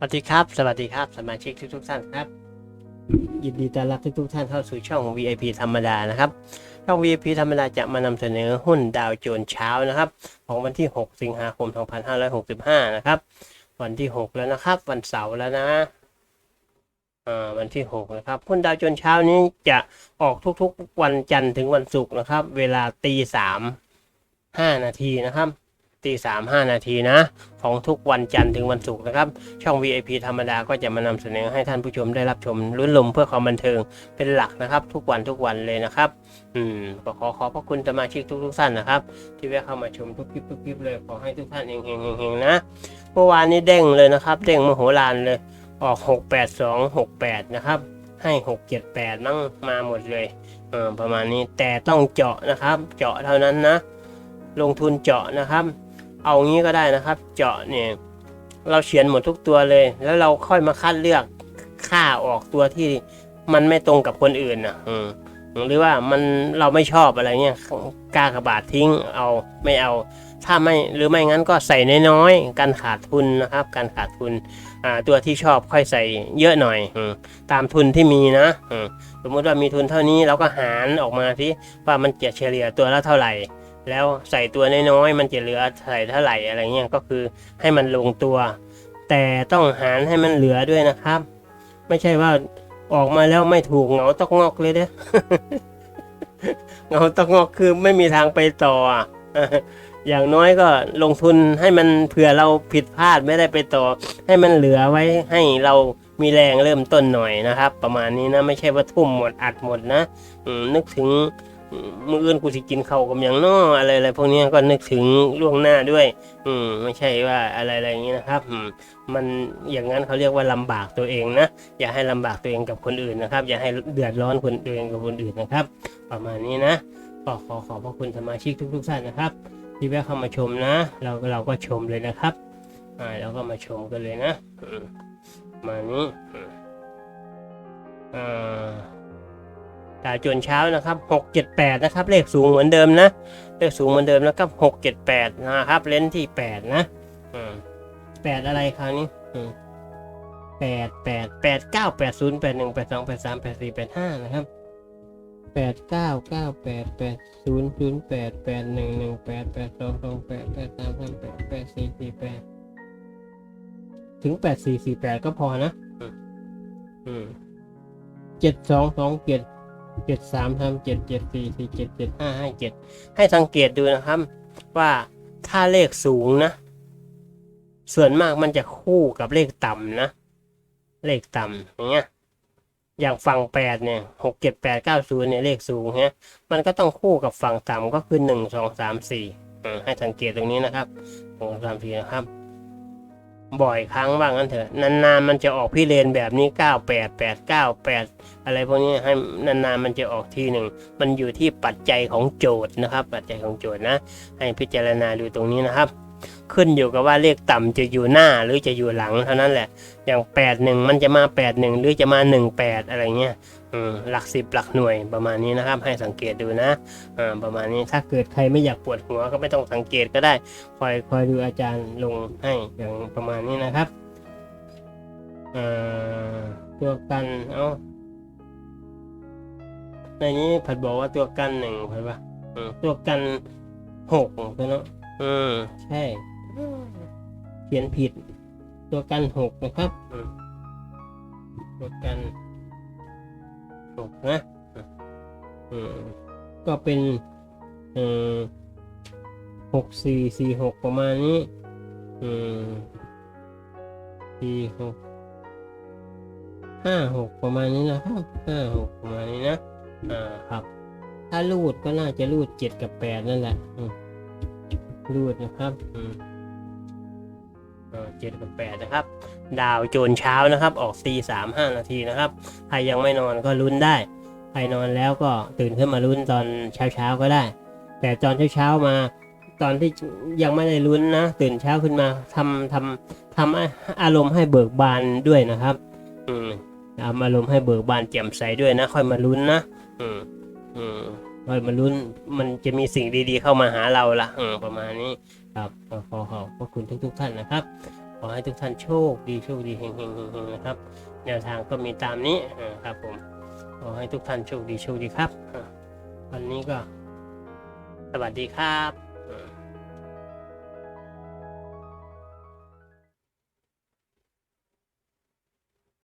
สวัสดีครับ สวัสดีครับ สมาชิกทุกทุกๆท่านครับ ยินดีต้อนรับทุกทุกๆท่านเข้าสู่ช่อง VIP ธรรมดานะครับ ช่อง VIP ธรรมดาจะมานำเสนอหุ้นดาวโจนส์เช้านะครับ ของวันที่ 6 สิงหาคม 2565 นะครับ วันที่ 6 แล้วนะครับ วันเสาร์แล้วนะอ่าวันที่ 6 นะครับหุ้นดาวโจนส์เช้านี้จะออกทุกๆ วันจันทร์ถึงวันศุกร์นะครับ เวลาตีสามห้านาทีนะครับ ตีสามห้านาทีนะ ของทุกวันจันทร์ถึงวันศุกร์นะครับ ช่อง VIP ธรรมดาก็จะมานำเสนอให้ท่านผู้ชมได้รับชมลุ้นลมเพื่อความบันเทิงเป็นหลักนะครับ ทุกวันทุกวันเลยนะครับ อืมก็ขอขอบพระคุณสมาชิกทุกทุกๆท่านนะครับ ที่แวะเข้ามาชมทุกคลิปทุกคลิปเลยขอให้ทุกท่านเฮงเฮงเฮงนะเมื่อวานนี้เด้งเลยนะครับ เด้งมโหฬารเลย ออก 682 68 นะครับให้ 678นั่งมาหมดเลยเออประมาณนี้แต่ต้องเจาะนะครับ เจาะเท่านั้นนะ ลงทุนเจาะนะครับ เอางี้ก็ได้นะครับ เจาะเนี่ยเราเขียนหมดทุกตัวเลย แล้วเราค่อยมาคัดเลือกค่าออกตัวที่มันไม่ตรงกับคนอื่นนะอืมหรือว่ามันเราไม่ชอบอะไรเงี้ยกล้ากระบาดทิ้งเอาไม่เอา ถ้าไม่หรือไม่งั้นก็ใส่น้อยๆการขาดทุนนะครับ การขาดทุนอ่าตัวที่ชอบค่อยใส่เยอะหน่อยอมตามทุนที่มีนะอืสมมติว่ามีทุนเท่านี้เราก็หารออกมาที่ว่ามันจะเฉลี่ยตัวละเท่าไหร่ แล้วใส่ตัวน้อยๆมันจะเหลือใส่เท่าไหร่อะไรเงี้ยก็คือให้มันลงตัว แต่ต้องหารให้มันเหลือด้วยนะครับ ไม่ใช่ว่าออกมาแล้วไม่ถูกเงาตอกงอกเลยเด้เงาตอกงอกคือไม่มีทางไปต่ออย่างน้อยก็ลงทุนให้มันเผื่อเราผิดพลาดไม่ได้ไปต่อ ให้มันเหลือไว้ให้เรามีแรงเริ่มต้นหน่อยนะครับ ประมาณนี้นะไม่ใช่ว่าทุ่มหมดอัดหมดนะนึกถึง มมืออื่นกูสิกินเขากับอย่างน้ออะไรอะไรพวกนี้ก็นึกถึงล่วงหน้าด้วย อืมไม่ใช่ว่าอะไรอะไรอย่างนี้นะครับอืมันอย่างนั้นเขาเรียกว่าลำบากตัวเองนะอย่าให้ลำบากตัวเองกับคนอื่นนะครับ อย่าให้เดือดร้อนคนตัวเองกับคนอื่นนะครับ ประมาณนี้นะก็ขอขอบพระคุณสมาชิกทุกๆท่านนะครับ ที่แวะเข้ามาชมนะ เราเราก็ชมเลยนะครับอ่าเราก็มาชมกันเลยนะมานี้อ่า ดาวจนเช้านะครับหกเจ็ดแปดนะครับ เลขสูงเหมือนเดิมนะ เลขสูงเหมือนเดิมนะครับหกเจ็ดแปดนะครับ เลนส์ที่แปดนะอืมแปดอะไรคราวนี้อืมแปดแปดแปดเก้าแปดศูนย์แปดหนึ่งแปดสองแปดสามแปดสี่แปดห้านะครับแปดเก้าเก้าแปดแปดศูนย์ศูนย์แปดแปดหนึ่งหนึ่งแปดแปดสองสองแปดแปดสามสามแปดแปดสี่สี่แปดถึงแปดสี่สี่แปดก็พอนะอืมอืมเจ็ดสองสองเจ็ด เจ็ดสามทำเจ็ดเจ็ดสี่สี่เจ็ดเจ็ดห้าห้าเจ็ดให้สังเกตดูนะครับ ว่าถ้าเลขสูงนะ ส่วนมากมันจะคู่กับเลขต่ำนะ เลขต่ำอย่างเงี้ยอย่างฝั่งแปดเนี่ยหกเจ็ดแปดเก้าศูนย์เนี่ยเลขสูงฮะมันก็ต้องคู่กับฝั่งต่ำก็คือหนึ่งสองสามสี่ให้สังเกตตรงนี้นะครับหนึ่งสองสามสี่นะครับ บ่อยครั้งว่างั้นเถอะนานๆมันจะออกพี่เลนแบบนี้เก้าแปดแปดเก้าแปดอะไรพวกนี้ให้นานๆมันจะออกทีหนึ่ง มันอยู่ที่ปัจจัยของโจทย์นะครับ ปัจจัยของโจทย์นะ ให้พิจารณาดูตรงนี้นะครับ ขึ้นอยู่กับว่าเลขต่ำจะอยู่หน้าหรือจะอยู่หลังเท่านั้นแหละ อย่างแปดหนึ่งมันจะมาแปดหนึ่งหรือจะมาหนึ่งแปดอะไรเงี้ย หลักสิบหลักหน่วยประมาณนี้นะครับ ให้สังเกตดูนะประมาณนี้ถ้าเกิดใครไม่อยากปวดหัวก็ไม่ต้องสังเกตก็ได้ คอยคอยดูอาจารย์ลงให้อย่างประมาณนี้นะครับตัวกันเอาในนี้ผัดบอกว่าตัวกันหนึ่งเห็นปะตัวกันหกเนาะอืมใช่เขียนผิด ตัวกันหกนะครับตัวกัน นะอืมก็เป็นเอ่อหกสี่สี่หกประมาณนี้อืมสี่หกห้าหกประมาณนี้นะครับห้าหกประมาณนี้นะอ่าครับ ถ้ารูดก็น่าจะรูดเจ็ดกับแปดนั่นแหละอืมรูดนะครับอืม เจ็ดกับแปดนะครับ ดาวโจนเช้านะครับ ออกตีสามห้านาทีนะครับ ใครยังไม่นอนก็ลุ้นได้ ใครนอนแล้วก็ตื่นขึ้นมาลุ้นตอนเช้าเช้าก็ได้ แต่ตอนเช้าเช้ามา ตอนที่ยังไม่ได้ลุ้นนะ ตื่นเช้าขึ้นมาทำทำทำอารมณ์ให้เบิกบานด้วยนะครับ อืมทำอารมณ์ให้เบิกบานแจ่มใสด้วยนะ ค่อยมาลุ้นนะ อืมอืมค่อยมาลุ้น มันจะมีสิ่งดีๆเข้ามาหาเราละอืมประมาณนี้ ครับขอขอขอบพระคุณทุกๆท่านนะครับ ขอให้ทุกท่านโชคดีโชคดีเฮงเฮงเฮงนะครับ แนวทางก็มีตามนี้นะครับผมขอให้ทุกท่านโชคดีโชคดีครับ วันนี้ก็สวัสดีครับ